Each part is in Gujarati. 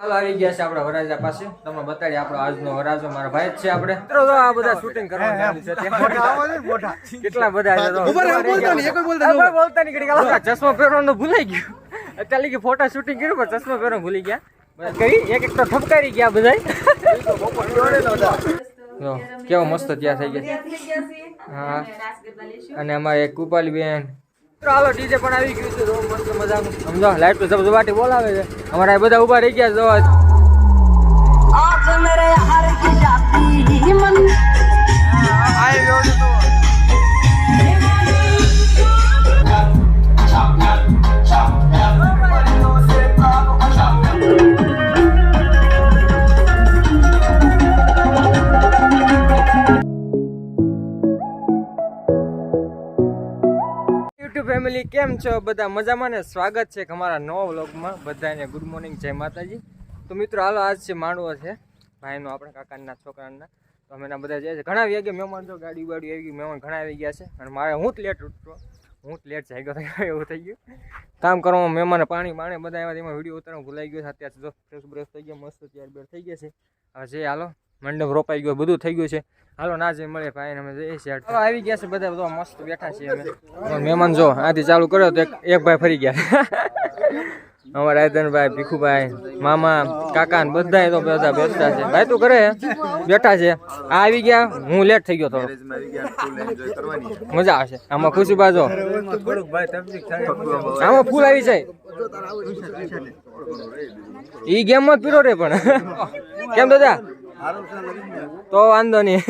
હાલો આવી ગયા છે આપણા વરાજા પાસે તમને બતાડી આપણો આજનો વરાજો મારા ભાઈ જ છે આપણે. આ બધા શૂટિંગ કરવાનું છે. કેટલા બધા બોલતા ચશ્મા પહેરવાનું ભૂલાઈ ગયું. અત્યારે કે ફોટા શૂટિંગ કર્યું પણ ચશ્મા પહેરવાનું ભૂલી ગયા. બધા કરી એક એક તો ઠપકારી ગયા બધા કેવો મસ્ત ત્યાં થઈ ગયા. હા. અને અમારે એક કૃપાલી બેન ડીજે પણ આવી ગયું છે મસ્ત મજાનું. સમજો, લાઈટ તો જબરજબાટી બોલાવે છે. અમારા બધા ઊભા રહી ગયા જો કેમ છો બધા? મજામાં ને? સ્વાગત છે અમારા નવા વ્લોગમાં. બધાને ગુડ મોર્નિંગ જય માતાજી. તો મિત્રો, હાલો, આજ છે માંડવો છે. ભાઈનો, આપણા કાકાના, છોકરાના. તો અમે એના બધા જાય છે. ઘણા આવી ગયા મહેમાન જો, ગાડી વાડી આવી ગઈ, મહેમાન ઘણા આવી ગયા છે. અને મારે હું જ લેટ ઉઠતો. હું જ લેટ થઈ ગયો એવું થઈ ગયું. કામ કરવામાં મહેમાન પાણી માણે બધા એમાં વીડિયો ઉતારવા ભૂલાઈ ગયો છે. અત્યારે જો ફ્રેશ બ્રશ થઈ ગયા, મસ્ત ત્યાર બેર થઈ ગયા છે. હવે જે, હાલો. મંડપ રોપાઈ ગયો, બધું થઈ ગયું છે. હાલો, ના જે મળે ભાઈ અમે જઈએ આવી ગયા છે બધા બધા મસ્ત બેઠા છીએ અમે. મહેમાન જો, આથી ચાલુ કર્યો તો એક ભાઈ ફરી ગયા. અમારા રાયધનભાઈ ભીખુભાઈ, મામા, કાકા ને બધા તો બધા બેઠા છે. ભાઈ, તું કરે બેઠા છે. આ આવી ગયા, હું લેટ થઈ ગયો થોડો મજા આવશે. આમાં ખુશી બાજો આમાં ફૂલ આવી જાય. ઈ ગેમ જ પીરો રે પણ. કેમ દાદા? તો વાંધો નહીં.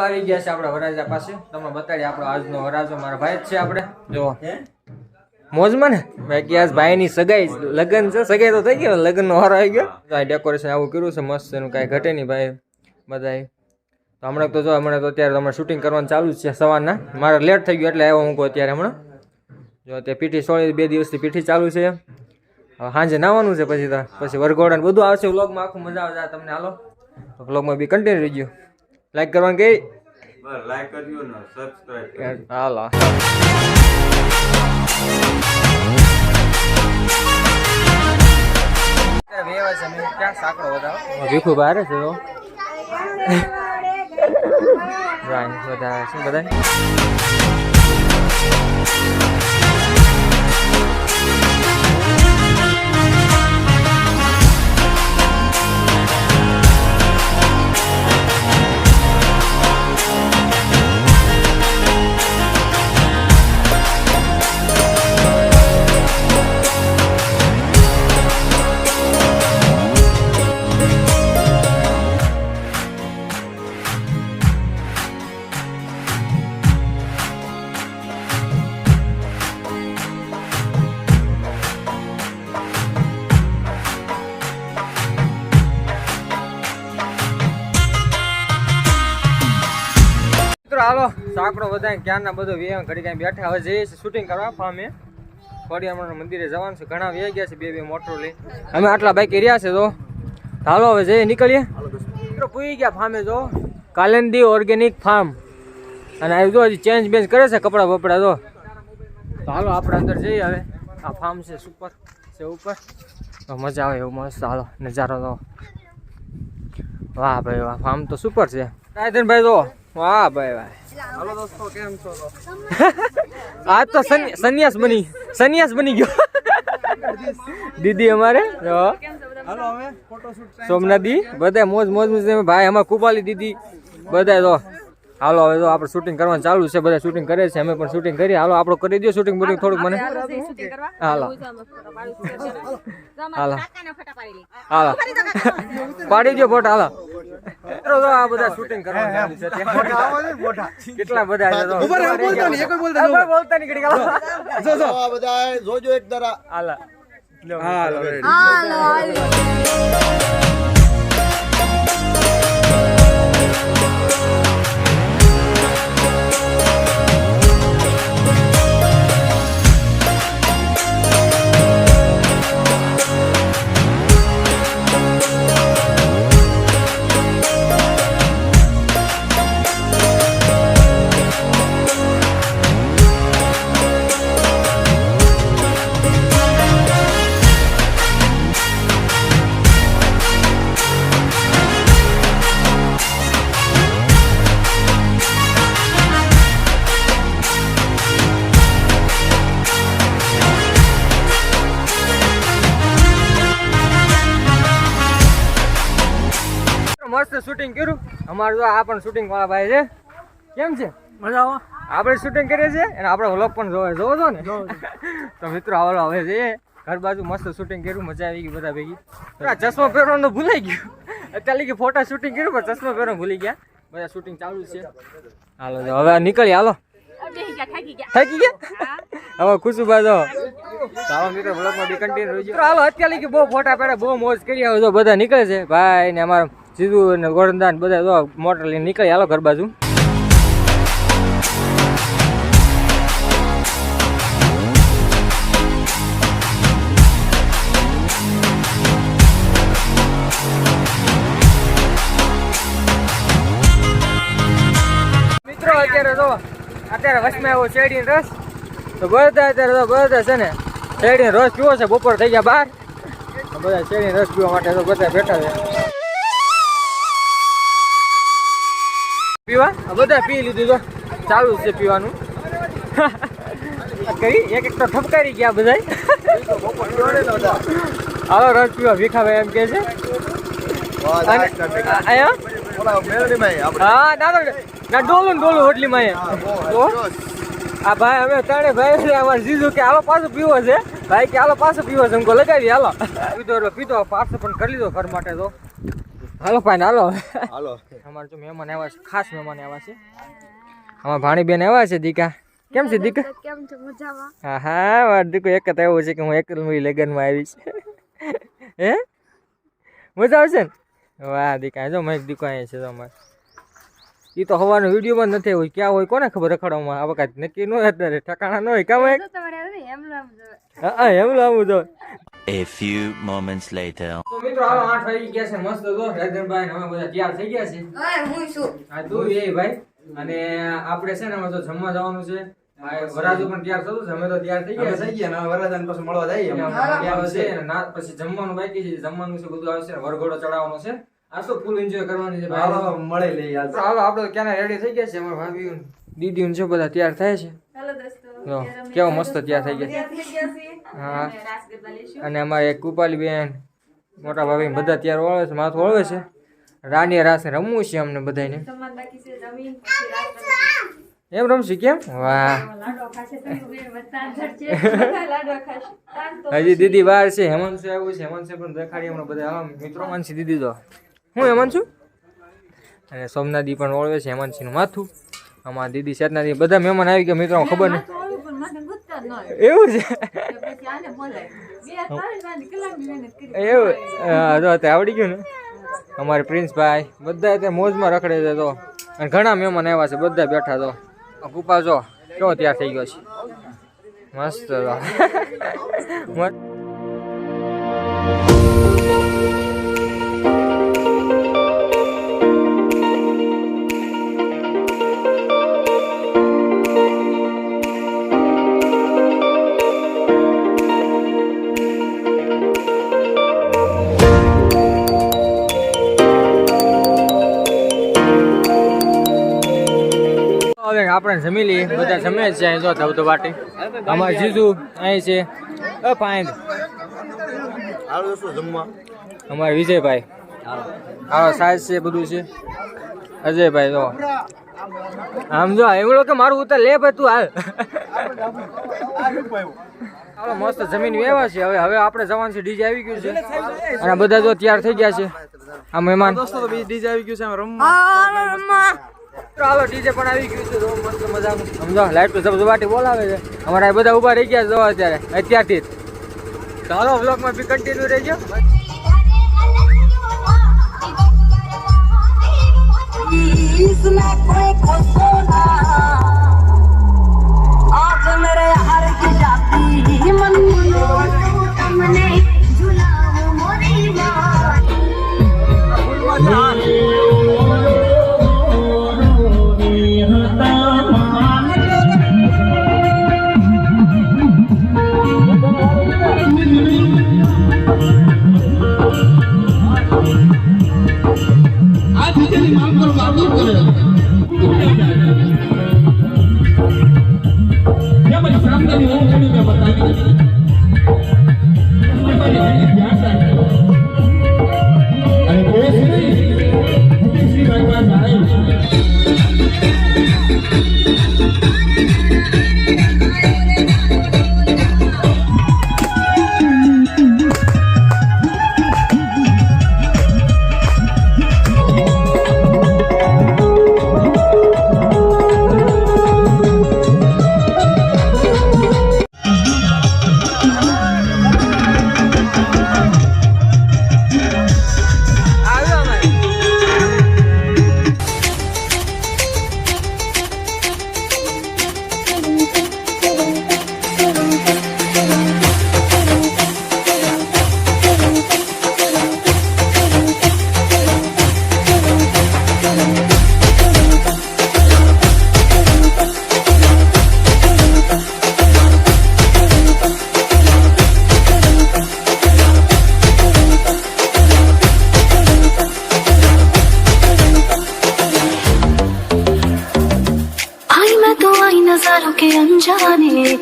આવી ગયા છે આપણા વરાજા પાસે. તમને બતાડીએ આપણો આજનો વરાજો. મારા ભાઈ જ છે આપણે. જો. મોજમાં ને? આજ ભાઈની સગાઈ લગ્ન છે. સગાઈ તો થઈ ગયો લગ્નનો વારો આવી ગયો. તો આ ડેકોરેશન આવું કર્યું છે મસ્ત એનું કાંઈ ઘટે નહીં ભાઈ બધાય. તો હમણાં તો જો હમણાં તો અત્યારે તમારે શૂટિંગ કરવાનું ચાલુ છે સવારના. મારે લેટ થઈ ગયું એટલે આવ્યો હું અત્યારે હમણાં. જો અત્યારે પીઠી સોળી બે દિવસથી પીઠી ચાલુ છે. હવે સાંજે નાવાનું છે પછી તો પછી વરઘોડા બધું આવશે. વ્લોગમાં આખું મજા આવશે. તમને હાલો. તો વ્લોગમાં બી કન્ટિન્યુ રહી ગયું લાઈક કરવાનું કઈ લાઈક કરજો ને સબસ્ક્રાઇબ હાલો. ભીખુ બહાર છે તો બધા શું બધા બધા ક્યારના બધો વ્યાયામ ઘડી કાંઈ બેઠા હવે જઈએ છીએ શૂટિંગ કરવા ફામે ખોડિયામાં મંદિરે જવાનું છે. ઘણા વ્યાઈ ગયા છે, બે બે મોટરો લઈ અમે આટલા બાઈક રહ્યા છે તો હાલો, હવે જઈએ, નીકળીએ. મિત્રો, પૂઈ ગયા ફામે, જો. Kalindi organic farm. અને આવી જો હજી ચેન્જ બેન્જ કરે છે કપડાં બપડા તો હાલો, આપણે અંદર જઈએ હવે. આ ફાર્મ છે સુપર છે ઉપર. તો મજા આવે એવું મસ્ત, હાલો, નજારો તો વાહ ભાઈ, વાહ, ફાર્મ તો સુપર છે. રાયધનભાઈ, જો. વાહ ભાઈ, વાહ. હાલો દોસ્તો કેમ છો આજ તો સન્યા- સંન્યાસ બની સંન્યાસ બની ગયો. દીદી અમારે સોમનાથ દી બધા મોજ મોજ મોજ ભાઈ અમાર કુપાલી દીદી બધા જો હાલો હવે તો આપણે શૂટિંગ કરવાનું ચાલુ છે બધા શૂટિંગ કરે છે અમે પણ શૂટિંગ કરીએ. હાલો આપણો કરી દો શૂટિંગ બોટિંગ થોડુંક મને. હાલો. હાલો. હાલો. પાડી દો ફોટા હાલો. આ બધા શૂટિંગ કરવાનું ચાલુ છે. કેટલા બધા છે બોલતા નહીં ઘડીક બધા જોજો એક દરા. હાલો હાલો. શૂટિંગ કર્યું? અમારું તો આ પણ શૂટિંગ વાળા ભાઈ છે. કેમ છે? મજા આપણે શૂટિંગ કરીએ છીએ અને આપણે વ્લોગ પણ જોવે જોવો છો ને? તો મિત્રો આવડો હવે છે ઘર બાજુ મસ્ત શૂટિંગ કર્યું મજા આવી ગઈ બધા ભેગી. ચશ્મો પહેરવાનું ભૂલાઈ ગયું. અત્યારે કે ફોટા શૂટિંગ કર્યું પણ ચશ્મો પહેરવાનું ભૂલી ગયા. બધા શૂટિંગ ચાલુ છે. હાલો હવે નીકળી હાલો. થાકી ગયા? હવે ખુશું જો ચાલો મિત્રો બ્લોગમાં બી કન્ટિન્યુ હાલો અત્યારે કે બહુ ફોટા પડે બહુ મોજ કરી આવે બધા નીકળે છે. ભાઈ ને અમારા સીધુ અને ગોરંદાન બધા તો મોટર લઈને નીકળી હાલો ઘર બાજુ. અત્યારે તો અત્યારે વચમાં એવો શેરડીનો રસ. તો બધા અત્યારે તો બધા છે ને, શેરડીનો રસ પીવો છે, બપોર થઈ ગયા બહાર બધા શેરડીનો રસ પીવા માટે તો બધા બેઠા છે. પીવા? બધા પી લીધું તો. ચાલુ છે પીવાનું. કઈ? એક એક તો ઠપકારી ગયા બધા હાલો રસ પીવા. ભીખાભાઈ એમ કે છે. હા ના ના ડોલું ને ડોલું હોટલી માં આ ભાઈ અમે ત્રણે ભાઈ અમારે જીજુ કે આલો પાછો પીવો છે. ભાઈ કે આલો પાછું પીવો છે. એમ લગાવી હાલો. પીધો પીધો પાર્સલ પણ કરી લીધો ઘર માટે તો. હાલો ભાઈ હાલો. હાલો. અમારે જો મહેમાન આવ્યા છે ખાસ મહેમાન આવ્યા છે. અમારા ભાણીબેન આવ્યા છે દીકા. કેમ છે દીકા? કેમ છે? મજામાં? હા હા મારો દીકો એક જ આવ્યો છે કે હું એક જ લગ્નમાં આવીશ હે? મજા આવશે ને? વાહ દીકા જો મેં દીકો અહીંયા છે તમારે અમારે. એ તો હવાનો વિડીયોમાં જ નથી હોય ક્યાં હોય કોને ખબર રખડવામાં? આ વખત નક્કી ન હોય અત્યારે ઠકાણા ન હોય કામ તો એમ નામ જોવે. હા એમ લાવું તો A few moments later. તો મિત્રો હાલો આઠ વાગી ગયા છે મસ્ત તો. રજનભાઈ અમે બધા તૈયાર થઈ ગયા છે હા હું શું આ તું એ ભાઈ. અને આપણે છે ને અમે તો જમવા જવાનું છે. વરાજુ પણ તૈયાર થતું છે અમે તો તૈયાર થઈ ગયા છે થઈ ગયા ને વરદાન પછી મળવા જઈએ છે ના પછી જમવાનું બાકી છે જમવાનું છે બધું આવશે ને વરઘોડો ચડાવવાનો છે. આ તો ફૂલ એન્જોય કરવાની છે ભાઈ? હાલો મળી તો હાલો આપણે તો ક્યાં રેડી થઈ ગયા છે અમારા ભાભી દીદી છે બધા તૈયાર થાય છે. હેલો દોસ્તો જો કેવો મસ્ત તૈયાર થઈ ગયા હા. અને અમારે એક કૃપાલી બેન મોટા ભાભી બધા ત્યારે ઓળવે છે માથું ઓળવે છે. રાણીએ રાસ રમવું છે અમને બધાને એમ રમશે કેમ? વાહ. હજી દીદી બહાર છે હેમંત આવ્યું છે હેમંત પણ દેખાડી હમણાં બધા. મિત્રો માનસી દીદી તો. હું હેમંત છું? અને સોમનાદી પણ ઓળવે છે હેમંતસિંહનું માથું. અમારા દીદી શેતનાદી બધા મહેમાન આવી ગયા મિત્રો ખબર નહીં માથું ઓળું પણ માથે ગુજતા ન હોય. એવું છે? એવું? જો આવડી ગયું ને? અમારે પ્રિન્સભાઈ બધા તે મોજમાં રખડે છે તો. અને ઘણા મહેમાન આવ્યા છે બધા બેઠા તો. આ જો કેવો તૈયાર થઈ ગયો છે. મસ્ત તો. હવે આપણે જમી લઈએ. બધા જમે જ છે અહીં જો ધબધો બાટી અમારે જીજુ અહીં છે. અ અમારે વિજયભાઈ. હા સાહેબ છે બધું છે. અજયભાઈ જો. આમ જો એવડો કે મારું ઉતર લે ભાઈ તું હાલ. ચાલો મસ્ત જમીન વેવા છે. હવે હવે આપણે જવાનું છે ડીજે આવી ગયું છે. અને બધા જો તૈયાર થઈ ગયા છે. આ મહેમાન. દોસ્તો તો બીજી ડીજે આવી ગયું છે રમવા. હાલો ડીજે પણ આવી ગયું છે જો મસ્ત મજાનું સમજો લાઈટ તો ઝબઝબાટી બોલાવે છે અમારા બધા ઊભા રહી ગયા છે જો અત્યારે અત્યારથી જ તો હાલો બ્લોગમાં બી કન્ટિન્યુ રહેજો इसमें कोई खोना आज मेरे हर की जाती मन तुमने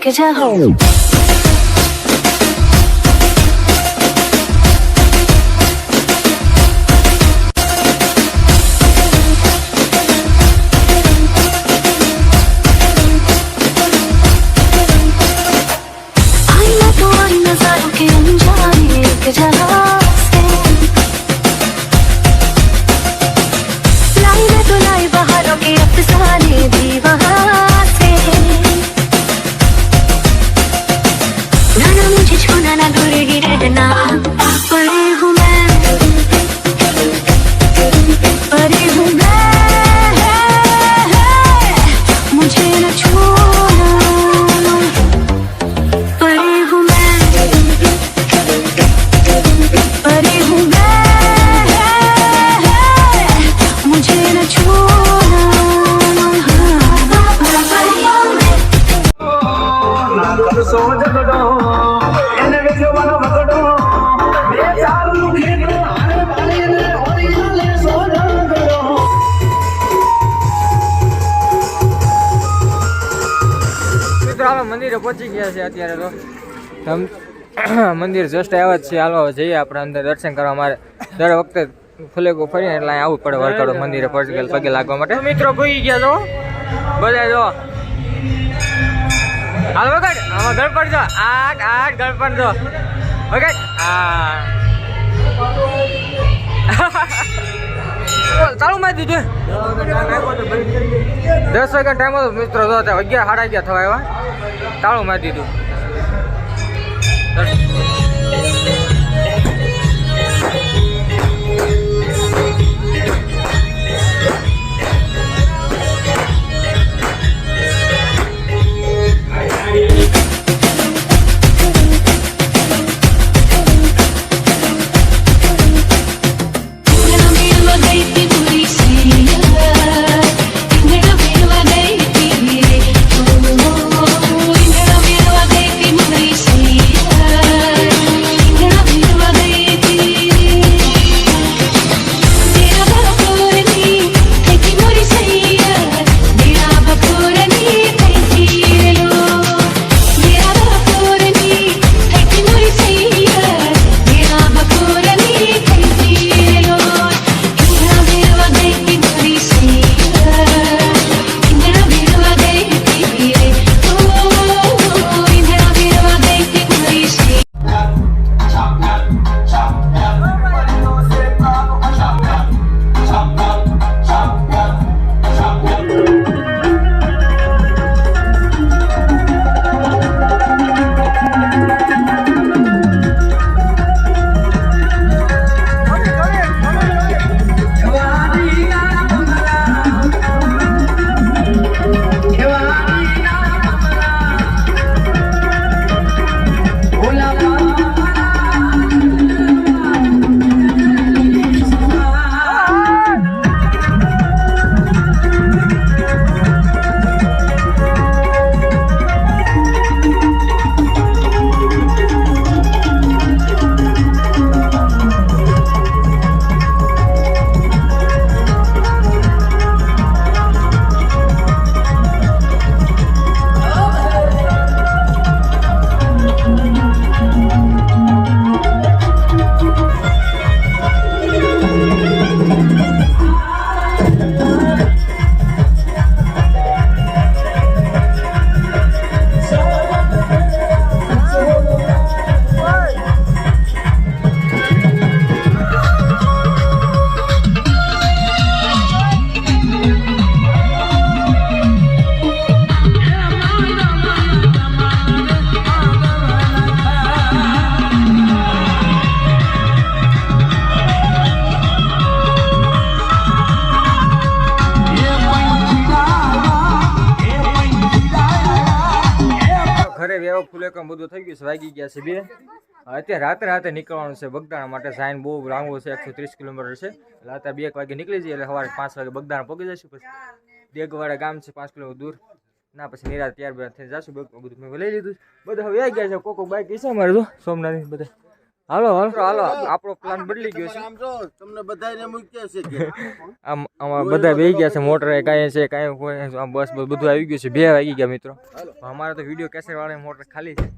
回家后 પહોંચી ગયા છે અત્યારે તો. મંદિર જસ્ટ આવ્યા જ છે હાલો જઈએ આપણે અંદર દર્શન કરવા મારે. દર વખતે ફુલેકો ફરીને એટલે અહીં આવવું પડે વરકાડો મંદિરે પગે પગે લાગવા માટે. મિત્રો ભૂઈ ગયા તો બધા જો. હાલ, વગર. આમાં ગણપણ જો. આઠ આઠ ગણપણ જો. વગર. આ ચાલુ મારી દીધું દસ વાગ્યા ટાઈમ હતો મિત્રો તો અગિયાર, સાડા અગિયાર થવા આવ્યા. તાળું મારી દીધું. વ્યવ ફૂલેકમ બધું થઈ ગયું છે, વાગી ગયા છે બે. અત્યારે રાત્રે રાતે નીકળવાનું છે બગદાણા માટે. સાઈન બહુ લાંબો છે, એકસો ત્રીસ કિલોમીટર છે. રાતે બે એક વાગે નીકળી જઈએ, એટલે સવારે પાંચ વાગે બગદાણા પગી જશું પછી. દેગવાડા ગામ છે, પાંચ કિલોમીટર દૂર. ના, પછી નિરાત ત્યાર બાદ થઈ જશું. બધું મેં લઈ લીધું બધા હવે આવી ગયા છે, કોકો બાઈક છે મારે તો સોમનાથ બધા. હાલો હાલો. હાલો આપણો પ્લાન બદલી ગયો છે. આમ જો તમને બધાને મૂક્યા છે કે? આમ અમાર બધા બેહી ગયા છે મોટર કાંઈ છે કાંઈ કોઈ આમ બસ બસ બધું આવી ગયું છે. બે વાગી ગયા મિત્રો. અમારે તો વીડિયો કેસેટ વાળા મોટર ખાલી છે.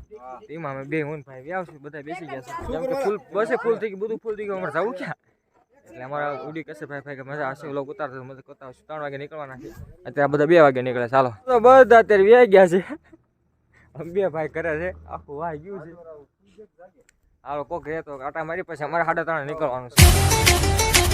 એમાં અમે બે હું ભાઈ ભાઈ આવશું બધા બેસી ગયા છે. કેમ કે ફૂલ બસે ફૂલ થઈ ગયું બધું ફૂલ થઈ ગયું અમારે જવું ક્યાં? એટલે અમારા ઉડી કશે ભાઈ ભાઈ કે મજા આવશે લોક ઉતારતો મજા કરતા આવશે. ત્રણ વાગે નીકળવાના છે. અત્યારે બધા બે વાગે નીકળે ચાલો તો બધા અત્યારે વ્યાઈ ગયા છે. અમે બે ભાઈ કરે છે. આખું વાઈ ગયું છે. હાલો કોક તો આટા મારી પછી અમારે સાડા ત્રણ નીકળવાનું છે.